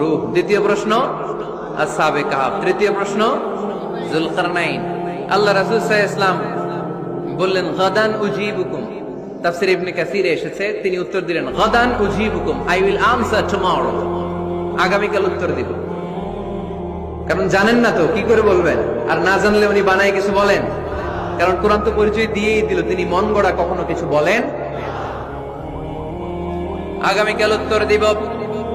রূপ। দ্বিতীয় প্রশ্ন তৃতীয় প্রশ্ন আল্লাহ রাসূল ইসলাম বললেন, গাদান উজিবুকুম। তাফসীর ইবনে কাসিরে এসেছে, তিনি উত্তর দিলেন, গাদান উজিবুকুম আই উইল আনসার টুমরো আগামীকাল উত্তর দিব। কারণ জানেন না তো, কি করে বলবেন? আর না জানলে উনি বানায় কিছু বলেন? কারণ কোরআন তো পরিচয় দিয়েই দিল, তিনি মন গড়া কখনো কিছু বলেন? আগামীকাল উত্তর দিব।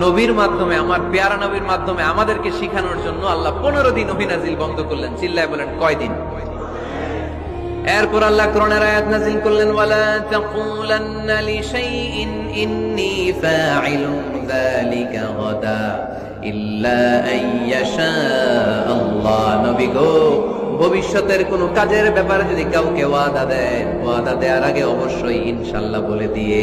নবীর মাধ্যমে, আমার পেয়ারা নবীর মাধ্যমে আমাদেরকে শিখানোর জন্য আল্লাহ পনেরো দিন অভিনাজিল বন্ধ করলেন। চিল্লায় বলেন কয়দিন এরপর আল্লাহ কোরআনের আয়াত নাজিল করলেন আল্লাহ। ভবিষ্যতের কোন কাজের ব্যাপারে যদি কাউকে ওয়াদা দেন, ওয়াদা দেওয়ার আগে অবশ্যই ইনশাল্লাহ বলে দিয়ে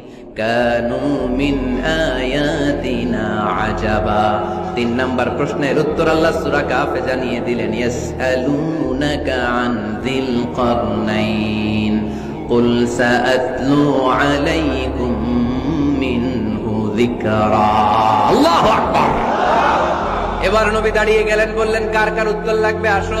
আজাবা তিন নাম্বার প্রশ্নের উত্তর আল্লাহ সূরা কাফে জানিয়ে দিলেন ইয়াসআলুনাকা আন যিল কারনাইন قل سأتلو عليكم منه ذكرا الله أكبر এবার নবী দাঁড়িয়ে গেলেন বললেন কার কার উত্তর লাগবে আসো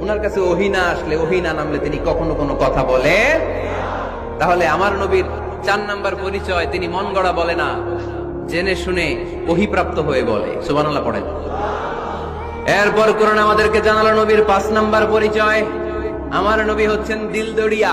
ওনার কাছে আসলে নামলে তিনি কখনো কোনো কথা বলে তাহলে আমার নবীর চার নাম্বার পরিচয় তিনি মন গড়া বলে না, জেনে শুনে ওহিপ্রাপ্ত হয়ে বলে। সুবহানাল্লাহ পড়েন। এরপর কোরআন আমাদেরকে জানালো নবীর পাঁচ নাম্বার পরিচয়। আমার নবী হচ্ছেন দিলদড়িয়া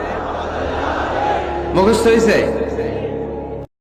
মুখস্থ হয়েছে